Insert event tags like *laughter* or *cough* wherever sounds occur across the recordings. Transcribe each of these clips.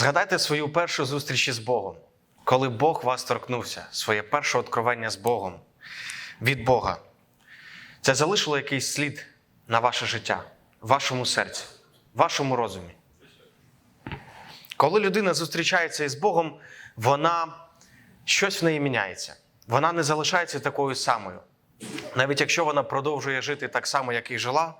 Згадайте свою першу зустріч із Богом, коли Бог вас торкнувся, своє перше откровення з Богом від Бога. Це залишило якийсь слід на ваше життя, вашому серці, вашому розумі. Коли людина зустрічається із Богом, вона щось в неї міняється. Вона не залишається такою самою. Навіть якщо вона продовжує жити так само, як і жила,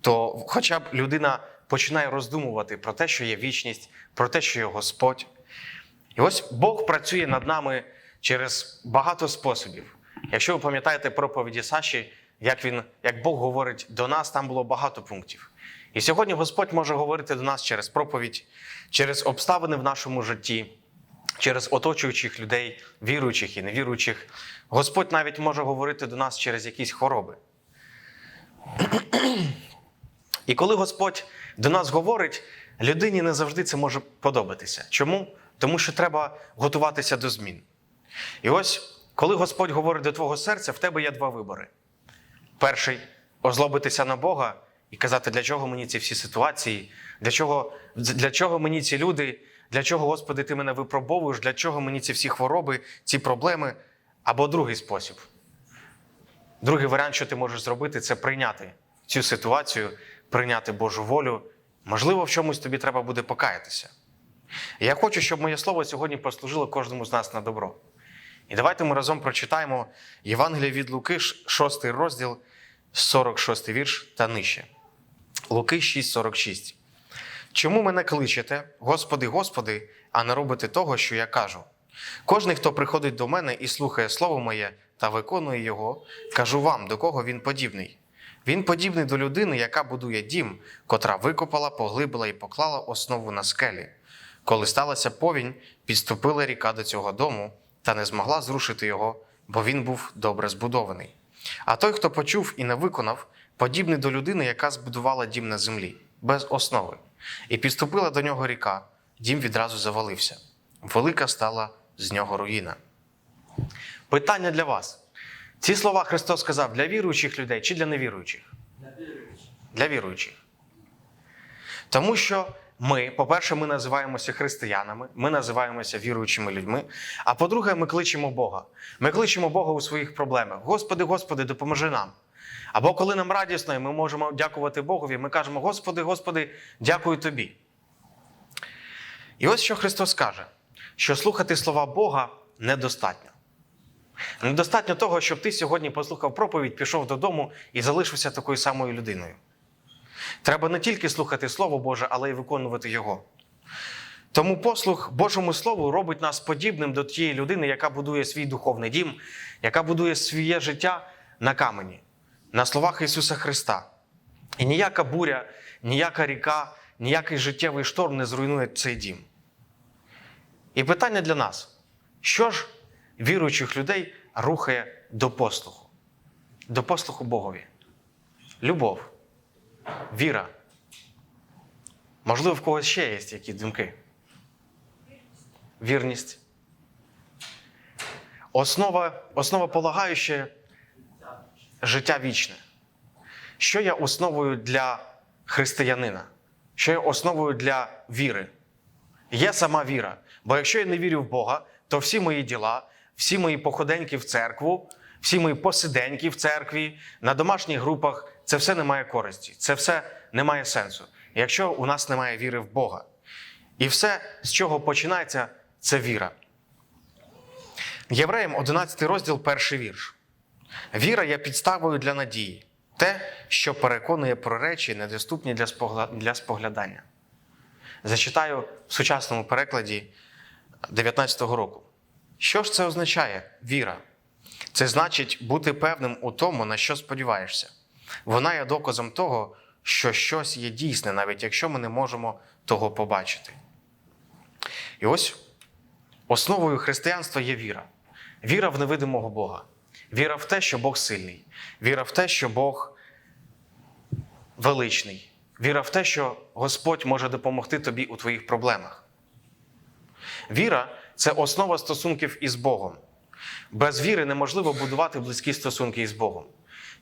то хоча б людина починає роздумувати про те, що є вічність, про те, що є Господь. І ось Бог працює над нами через багато способів. Якщо ви пам'ятаєте проповіді Саші, як він, як Бог говорить до нас, там було багато пунктів. І сьогодні Господь може говорити до нас через проповідь, через обставини в нашому житті, через оточуючих людей, віруючих і невіруючих. Господь навіть може говорити до нас через якісь хвороби. *clears throat* І коли Господь до нас говорить, людині не завжди це може подобатися. Чому? Тому що треба готуватися до змін. І ось, коли Господь говорить до твого серця, в тебе є два вибори. Перший озлобитися на Бога і казати, для чого мені ці всі ситуації, для чого, для чого мені ці люди, для чого, Господи, ти мене випробовуєш, для чого мені ці всі хвороби, ці проблеми. Або другий спосіб. Другий варіант, що ти можеш зробити, це прийняти цю ситуацію, прийняти Божу волю. Можливо, в чомусь тобі треба буде покаятися. Я хочу, щоб моє слово сьогодні послужило кожному з нас на добро. І давайте ми разом прочитаємо Євангеліє від Луки, 6 розділ, 46 вірш та нижче. Луки 6,46. Чому мене кличете, Господи, Господи, а не робите того, що я кажу? Кожний, хто приходить до мене і слухає слово моє та виконує його, кажу вам, до кого він подібний. Він подібний до людини, яка будує дім, котра викопала, поглибила і поклала основу на скелі. Коли сталася повінь, підступила ріка до цього дому та не змогла зрушити його, бо він був добре збудований. А той, хто почув і не виконав, подібний до людини, яка збудувала дім на землі, без основи. І підступила до нього ріка, дім відразу завалився. Велика стала з нього руїна. Питання для вас. Ці слова Христос сказав для віруючих людей чи для невіруючих? Для віруючих. Тому що ми, по-перше, ми називаємося християнами, ми називаємося віруючими людьми. А по-друге, ми кличемо Бога. Ми кличемо Бога у своїх проблемах. Господи, Господи, допоможи нам. Або коли нам радісно, і ми можемо дякувати Богові, ми кажемо: Господи, Господи, дякую Тобі. І ось що Христос каже: що слухати слова Бога недостатньо. Недостатньо того, щоб ти сьогодні послухав проповідь, пішов додому і залишився такою самою людиною. Треба не тільки слухати Слово Боже, але й виконувати Його. Тому послух Божому Слову робить нас подібним до тієї людини, яка будує свій духовний дім, яка будує своє життя на камені, на словах Ісуса Христа. І ніяка буря, ніяка ріка, ніякий життєвий шторм не зруйнує цей дім. І питання для нас: що ж віруючих людей рухає до послуху, до послуху Богові? Любов, віра. Можливо, в когось ще є які думки. Вірність. Основа, основа полагаюча життя вічне. Що є основою для християнина? Що є основою для віри? Є сама віра. Бо якщо я не вірю в Бога, то всі мої діла, всі мої походеньки в церкву, всі мої посиденьки в церкві, на домашніх групах це все не має користі, це все не має сенсу, якщо у нас немає віри в Бога. І все, з чого починається, це віра. Євреям 11 розділ, перший вірш. Віра є підставою для надії, те, що переконує про речі, недоступні для споглядання. Зачитаю в сучасному перекладі 19-го року. Що ж це означає віра? Це значить бути певним у тому, на що сподіваєшся. Вона є доказом того, що щось є дійсне, навіть якщо ми не можемо того побачити. І ось основою християнства є віра. Віра в невидимого Бога. Віра в те, що Бог сильний. Віра в те, що Бог величний. Віра в те, що Господь може допомогти тобі у твоїх проблемах. Віра це основа стосунків із Богом. Без віри неможливо будувати близькі стосунки із Богом.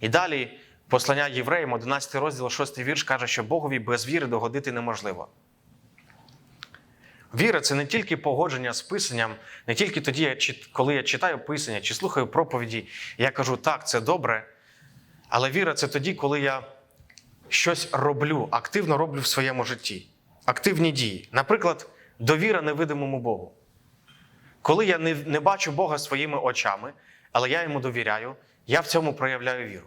І далі послання євреям, 11 розділ, 6 вірш каже, що Богові без віри догодити неможливо. Віра це не тільки погодження з писанням, не тільки тоді, коли я читаю писання чи слухаю проповіді, я кажу, так, це добре. Але віра це тоді, коли я щось роблю, активно роблю в своєму житті. Активні дії. Наприклад, довіра невидимому Богу. Коли я не, не бачу Бога своїми очами, але я йому довіряю, я в цьому проявляю віру.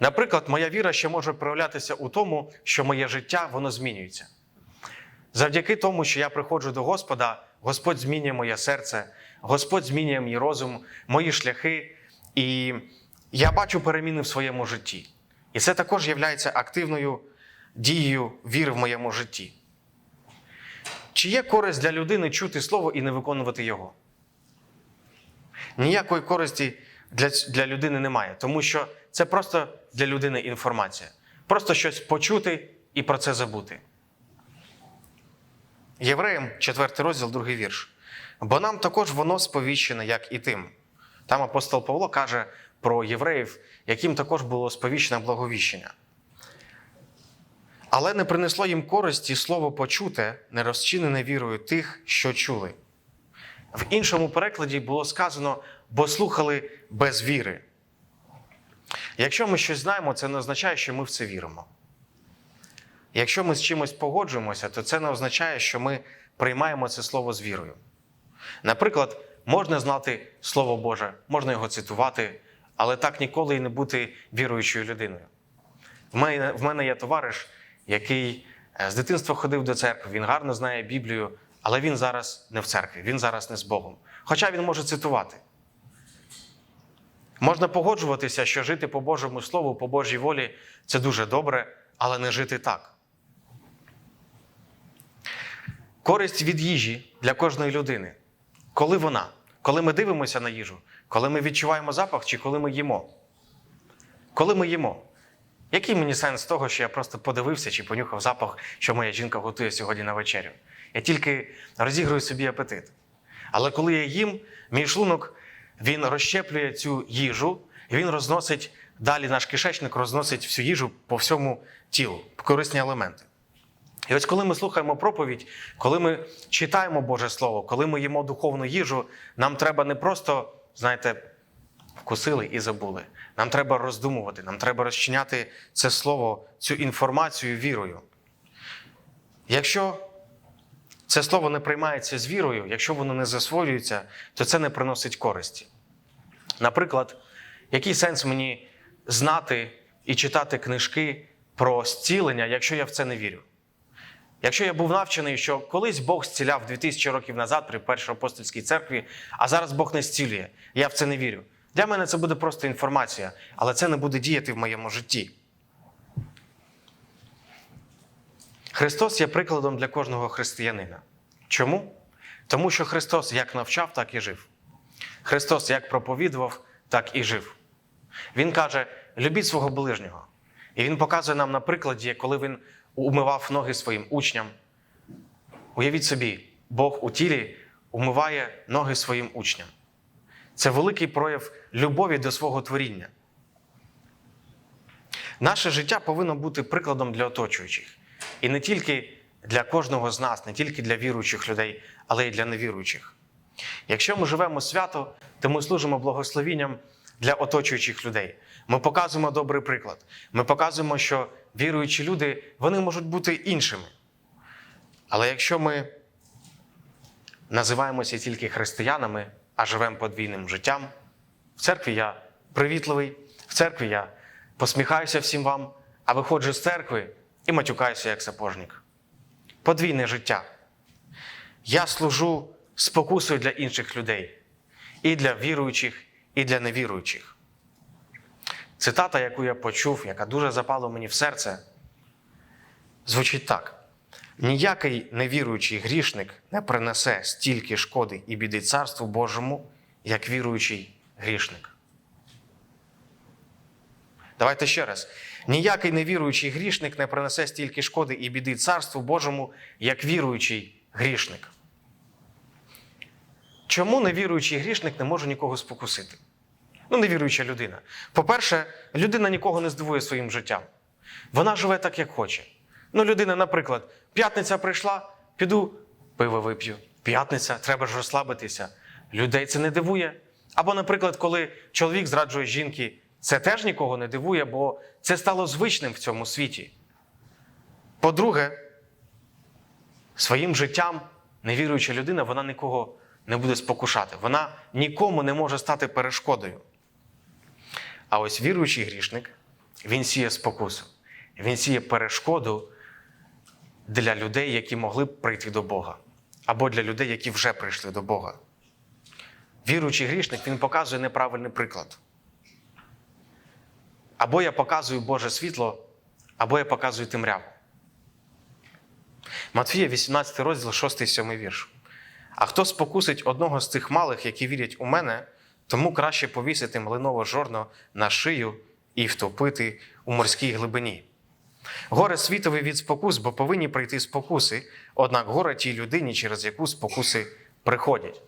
Наприклад, моя віра ще може проявлятися у тому, що моє життя воно змінюється. Завдяки тому, що я приходжу до Господа, Господь змінює моє серце, Господь змінює мій розум, мої шляхи, і я бачу переміни в своєму житті. І це також є активною дією віри в моєму житті. Чи є користь для людини чути слово і не виконувати його? Ніякої користі для, для людини немає, тому що це просто для людини інформація. Просто щось почути і про це забути. Євреям, 4 розділ, 2 вірш. Бо нам також воно сповіщене, як і тим. Там апостол Павло каже про євреїв, яким також було сповіщене благовіщення. Але не принесло їм користі слово почуте, не розчинене вірою тих, що чули. В іншому перекладі було сказано, бо слухали без віри. Якщо ми щось знаємо, це не означає, що ми в це віримо. Якщо ми з чимось погоджуємося, то це не означає, що ми приймаємо це слово з вірою. Наприклад, можна знати Слово Боже, можна його цитувати, але так ніколи і не бути віруючою людиною. В мене, в мене є товариш, який е, з дитинства ходив до церкви, він гарно знає Біблію, але він зараз не в церкві, він зараз не з Богом. Хоча він може цитувати. Можна погоджуватися, що жити по Божому Слову, по Божій волі це дуже добре, але не жити так. Користь від їжі для кожної людини. Коли вона? Коли ми дивимося на їжу, коли ми відчуваємо запах чи коли ми їмо? Коли ми їмо? Який мені сенс того, що я просто подивився чи понюхав запах, що моя жінка готує сьогодні на вечерю? Я тільки розігрую собі апетит. Але коли я їм, мій шлунок він розщеплює цю їжу, і він розносить далі наш кишечник, розносить всю їжу по всьому тілу, корисні елементи. І ось коли ми слухаємо проповідь, коли ми читаємо Боже Слово, коли ми їмо духовну їжу, нам треба не просто, знаєте, вкусили і забули. Нам треба роздумувати, нам треба розчиняти це слово, цю інформацію вірою. Якщо це слово не приймається з вірою, якщо воно не засвоюється, то це не приносить користі. Наприклад, який сенс мені знати і читати книжки про зцілення, якщо я в це не вірю? Якщо я був навчений, що колись Бог зціляв 2000 років назад при першій апостольській церкві, а зараз Бог не зцілює, я в це не вірю. Для мене це буде просто інформація, але це не буде діяти в моєму житті. Христос є прикладом для кожного християнина. Чому? Тому що Христос як навчав, так і жив. Христос як проповідував, так і жив. Він каже: любіть свого ближнього. І Він показує нам на прикладі, коли він умивав ноги своїм учням. Уявіть собі, Бог у тілі умиває ноги своїм учням. Це великий прояв любові до свого творіння. Наше життя повинно бути прикладом для оточуючих. І не тільки для кожного з нас, не тільки для віруючих людей, але й для невіруючих. Якщо ми живемо свято, то ми служимо благословінням для оточуючих людей. Ми показуємо добрий приклад. Ми показуємо, що віруючі люди вони можуть бути іншими. Але якщо ми називаємося тільки християнами, а живемо подвійним життям, в церкві я привітливий, в церкві я посміхаюся всім вам, а виходжу з церкви і матюкаюся як сапожник. Подвійне життя. Я служу спокусою для інших людей, і для віруючих, і для невіруючих. Цитата, яку я почув, яка дуже запала мені в серце, звучить так: ніякий невіруючий грішник не принесе стільки шкоди і біди Царству Божому, як віруючий грішник. Давайте ще раз. Ніякий невіруючий грішник не принесе стільки шкоди і біди Царству Божому, як віруючий грішник. Чому невіруючий грішник не може нікого спокусити? Ну, невіруюча людина. По-перше, людина нікого не здивує своїм життям. Вона живе так, як хоче. Ну, людина, наприклад, п'ятниця прийшла, піду пиво вип'ю. П'ятниця, треба ж розслабитися. Людей це не дивує. Або, наприклад, коли чоловік зраджує жінки, це теж нікого не дивує, бо це стало звичним в цьому світі. По-друге, своїм життям невіруюча людина, вона нікого не буде спокушати. Вона нікому не може стати перешкодою. А ось віруючий грішник, він сіє спокусу, він сіє перешкоду для людей, які могли б прийти до Бога, або для людей, які вже прийшли до Бога. Віруючий грішник він показує неправильний приклад. Або я показую Боже світло, або я показую темряву. Матфія, 18 розділ, 6-7 вірш. А хто спокусить одного з цих малих, які вірять у мене, тому краще повісити млинове жорно на шию і втопити у морській глибині. Горе світові від спокус, бо повинні прийти спокуси, однак горе тій людині, через яку спокуси приходять.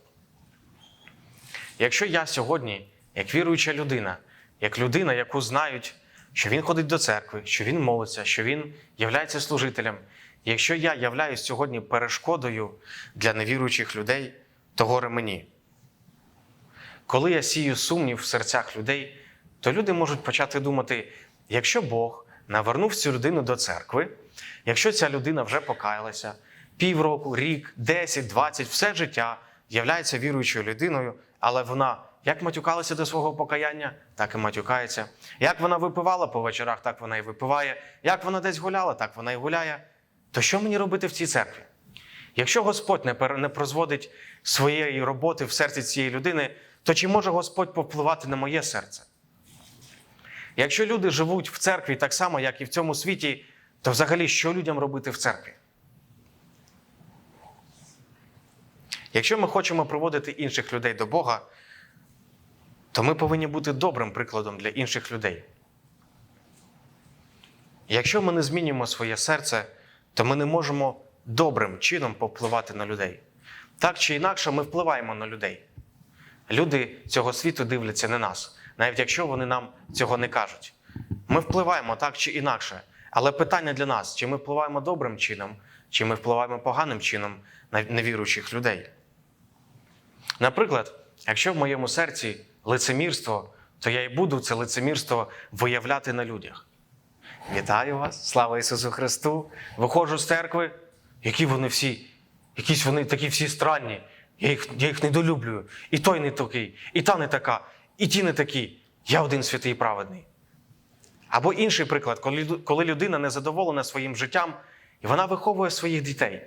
Якщо я сьогодні, як віруюча людина, як людина, яку знають, що він ходить до церкви, що він молиться, що він являється служителем, якщо я являюсь сьогодні перешкодою для невіруючих людей, то горе мені. Коли я сію сумнів в серцях людей, то люди можуть почати думати: якщо Бог навернув цю людину до церкви, якщо ця людина вже покаялася, півроку, рік, 10, 20, все життя являється віруючою людиною, але вона як матюкалася до свого покаяння, так і матюкається. Як вона випивала по вечорах, так вона і випиває. Як вона десь гуляла, так вона і гуляє. То що мені робити в цій церкві? Якщо Господь не, прозводить своєї роботи в серці цієї людини, то чи може Господь повпливати на моє серце? Якщо люди живуть в церкві так само, як і в цьому світі, то взагалі що людям робити в церкві? Якщо ми хочемо приводити інших людей до Бога, то ми повинні бути добрим прикладом для інших людей. Якщо ми не змінюємо своє серце, то ми не можемо добрим чином повпливати на людей. Так чи інакше, ми впливаємо на людей. Люди цього світу дивляться на нас, навіть якщо вони нам цього не кажуть. Ми впливаємо так чи інакше. Але питання для нас: чи ми впливаємо добрим чином, чи ми впливаємо поганим чином на невіруючих людей. Наприклад, якщо в моєму серці лицемірство, то я і буду це лицемірство виявляти на людях. Вітаю вас! Слава Ісусу Христу! Виходжу з церкви, які вони всі, якісь вони такі всі странні. Я їх, я їх недолюблюю. І той не такий, і та не така, і ті не такі. Я один святий і праведний. Або інший приклад, коли, людина не задоволена своїм життям, і вона виховує своїх дітей.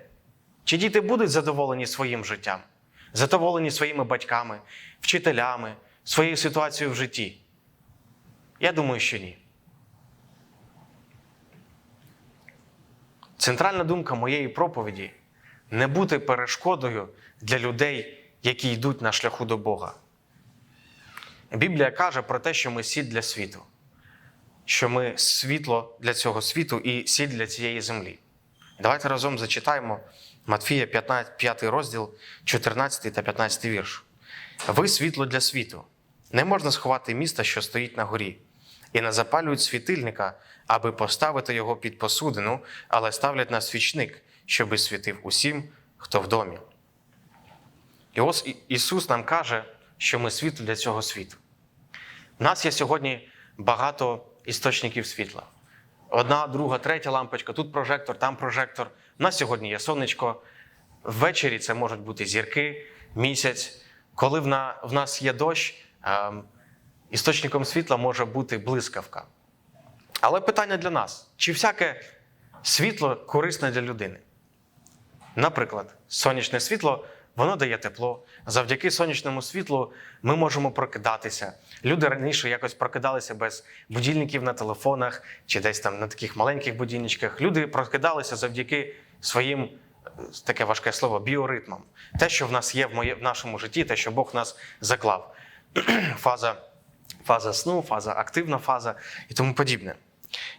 Чи діти будуть задоволені своїм життям, задоволені своїми батьками, вчителями, своєю ситуацією в житті? Я думаю, що ні. Центральна думка моєї проповіді не бути перешкодою для людей, які йдуть на шляху до Бога. Біблія каже про те, що ми сіль для світу, що ми світло для цього світу і сіль для цієї землі. Давайте разом зачитаємо Матфія 15, 5 розділ, 14 та 15 вірш. Ви світло для світу. Не можна сховати міста, що стоїть на горі, і не запалюють світильника, аби поставити його під посудину, але ставлять на свічник, щоби світив усім, хто в домі. І ось Ісус нам каже, що ми світло для цього світу. У нас є сьогодні багато істочників світла. Одна, друга, третя лампочка, тут прожектор, там прожектор. У нас сьогодні є сонечко. Ввечері це можуть бути зірки, місяць. Коли в, на, в нас є дощ, ем, істочником світла може бути блискавка. Але питання для нас: чи всяке світло корисне для людини? Наприклад, сонячне світло воно дає тепло. Завдяки сонячному світлу ми можемо прокидатися. Люди раніше якось прокидалися без будильників на телефонах чи десь там на таких маленьких будильничках. Люди прокидалися завдяки своїм е, таке важке слово біоритмам. Те, що в нас є в, моє, в нашому житті, те, що Бог нас заклав. *clears throat* фаза, фаза сну, фаза активна фаза і тому подібне.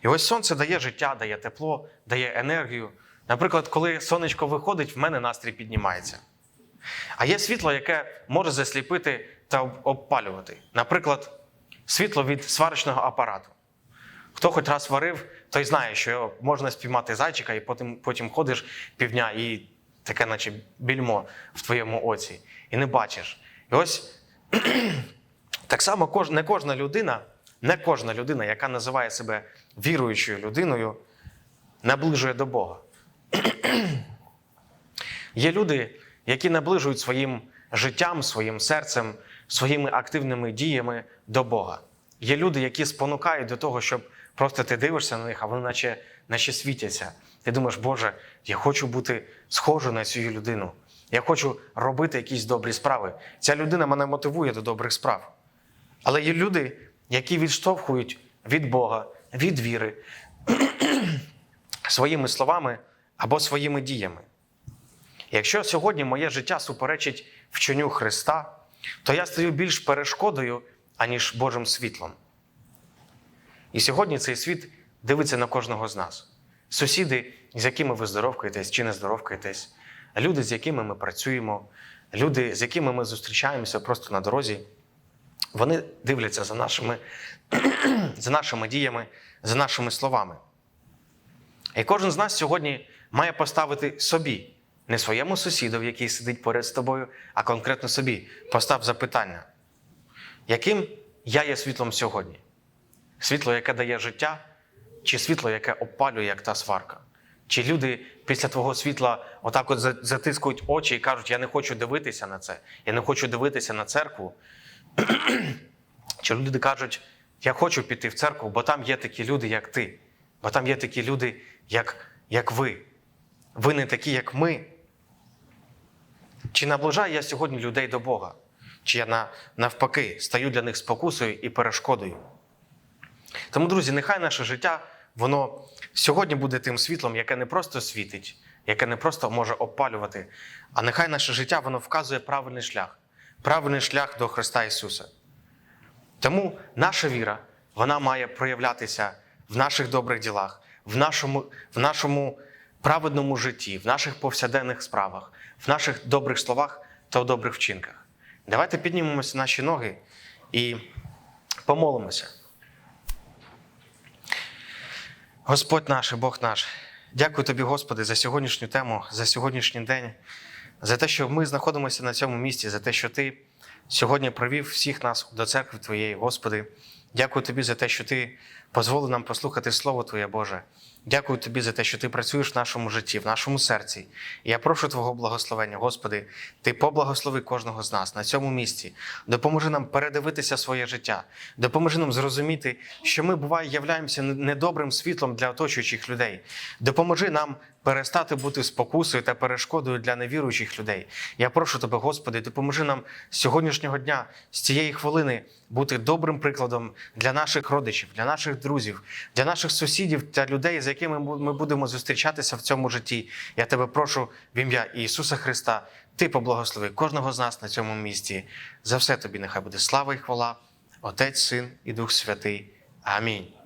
І ось сонце дає життя, дає тепло, дає енергію. Наприклад, коли сонечко виходить, в мене настрій піднімається. А є світло, яке може засліпити та обпалювати. Наприклад, світло від сварочного апарату. Хто хоч раз варив, той знає, що можна спіймати зайчика, і потім, потім ходиш півдня і таке, наче більмо в твоєму оці, і не бачиш. І ось *clears throat* так само не кожна людина, не кожна людина, яка називає себе віруючою людиною, наближує до Бога. *clears throat* Є люди, які наближують своїм життям, своїм серцем, своїми активними діями до Бога. Є люди, які спонукають до того, щоб просто ти дивишся на них, а вони наче, наче світяться. Ти думаєш, Боже, я хочу бути схожий на цю людину. Я хочу робити якісь добрі справи. Ця людина мене мотивує до добрих справ. Але є люди, які відштовхують від Бога, від віри *clears throat* своїми словами або своїми діями. Якщо сьогодні моє життя суперечить вченню Христа, то я стаю більш перешкодою, аніж Божим світлом. І сьогодні цей світ дивиться на кожного з нас. Сусіди, з якими ви здоровкаєтесь чи не здоровкаєтесь, люди, з якими ми працюємо, люди, з якими ми зустрічаємося просто на дорозі, вони дивляться за нашими, *clears throat* за нашими діями, за нашими словами. І кожен з нас сьогодні має поставити собі, не своєму сусіду, який сидить поряд з тобою, а конкретно собі. Постав запитання, яким я є світлом сьогодні? Світло, яке дає життя, чи світло, яке опалює, як та сварка? Чи люди після твого світла отак от затискують очі і кажуть, я не хочу дивитися на це, я не хочу дивитися на церкву. *clears throat* Чи люди кажуть, я хочу піти в церкву, бо там є такі люди, як ти, бо там є такі люди, як, як ви. Ви не такі, як ми. Чи наближаю я сьогодні людей до Бога? Чи я навпаки стаю для них спокусою і перешкодою? Тому, друзі, нехай наше життя, воно сьогодні буде тим світлом, яке не просто світить, яке не просто може опалювати, а нехай наше життя воно вказує правильний шлях, правильний шлях до Христа Ісуса. Тому наша віра вона має проявлятися в наших добрих ділах, в нашому, в нашому праведному житті, в наших повсякденних справах, в наших добрих словах та добрих вчинках. Давайте піднімемося наші ноги і помолимося. Господь наш, Бог наш, дякую тобі, Господи, за сьогоднішню тему, за сьогоднішній день, за те, що ми знаходимося на цьому місці, за те, що Ти сьогодні провів всіх нас до церкви Твоєї, Господи. Дякую Тобі за те, що Ти дозволив нам послухати Слово Твоє Боже. Дякую Тобі за те, що Ти працюєш в нашому житті, в нашому серці. Я прошу Твого благословення, Господи, Ти поблагослови кожного з нас на цьому місці. Допоможи нам передивитися своє життя, допоможи нам зрозуміти, що ми, буває, являємося недобрим світлом для оточуючих людей. Допоможи нам перестати бути спокусою та перешкодою для невіруючих людей. Я прошу тебе, Господи, допоможи нам з сьогоднішнього дня, з цієї хвилини, бути добрим прикладом для наших родичів, для наших друзів, для наших сусідів та людей, з якими ми будемо зустрічатися в цьому житті. Я тебе прошу в ім'я Ісуса Христа. Ти поблагослови кожного з нас на цьому місці. За все тобі нехай буде слава і хвала, Отець, Син і Дух Святий. Амінь.